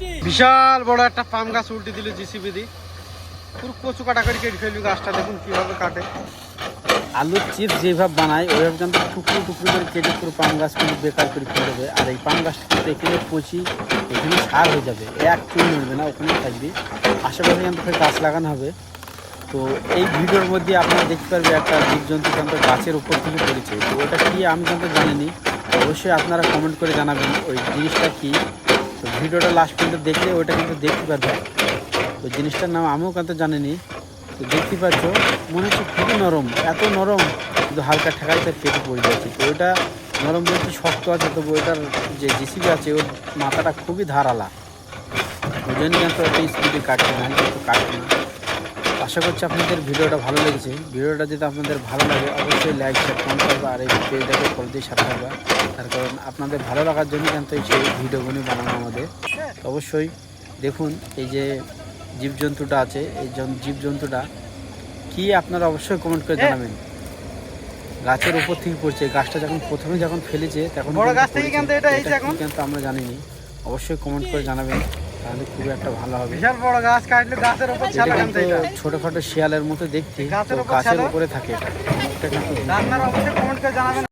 বিশাল বড় একটা পাম গাছ উল্টে দিল জিসিবি দি। পুরো কচু কাটা করে কেটে ফেলবি গাছটা দেখুন কীভাবে কাটে। আলুর চিপস যেভাবে বানায় ওইভাবে কিন্তু টুকরো টুকরো করে কেটে পুরো পাম গাছ কিন্তু বেকার করে ফেলে দেবে। আর এই পাম গাছটা কিন্তু এখানে পচি এখানে সার হয়ে যাবে। এক চুল মিলবে না ওখানে থাকবে। আশেপাশে কিন্তু ফের গাছ লাগানো হবে। তো এই ভিডিওর মধ্যে আপনারা দেখতে পারবে একটা জীবজন্তু কিন্তু গাছের উপর থেকে পড়েছে। তো ওটা কি আমি কিন্তু জানিনি। অবশ্যই আপনারা কমেন্ট করে জানাবেন ওই জিনিসটা কি? তো ভিডিওটা লাস্ট পর্যন্ত দেখলে ওইটা কিন্তু দেখতে পারবে। তো জিনিসটার নাম আমিও কিন্তু জানিনি। তো দেখতে পাচ্ছ, মনে হচ্ছে খুবই নরম, এত নরম, কিন্তু হালকা ঠেকাই তার পেটে পড়ে যাচ্ছে। তো ওইটা নরম বলতে শক্ত আছে, তবু ওইটার যে জিসিবি আছে, ওর মাথাটা খুবই ধারালা। ওই জন্য কিন্তু একটা স্পিডে কাটছে না কিন্তু কাটছে না। আশা করছি আপনাদের ভিডিওটা ভালো লেগেছে। ভিডিওটা যদি আপনাদের ভালো লাগে অবশ্যই লাইক শেয়ার কমেন্ট করবে আর এই পেজটাকে ফলো দিয়ে সাথে থাকবে। তার কারণ আপনাদের ভালো লাগার জন্য কিন্তু এই সেই ভিডিওগুলি বানানো আমাদের। অবশ্যই দেখুন এই যে জীবজন্তুটা আছে এই জন- জীবজন্তুটা কি আপনারা অবশ্যই কমেন্ট করে জানাবেন। গাছের উপর থেকে পড়ছে গাছটা যখন প্রথমে যখন ফেলেছে তখন? কিন্তু আমরা জানিনি। অবশ্যই কমেন্ট করে জানাবেন। তাহলে খুবই একটা ভালো হবে। বিশাল বড় গাছ কাটলে গাছের উপর ছালা কানতে এটা ছোটখাটো শিয়ালের মতো দেখতে গাছের? উপরে থাকে এটা। কিন্তু আপনারা অবশ্যই কমেন্ট করে জানাবেন।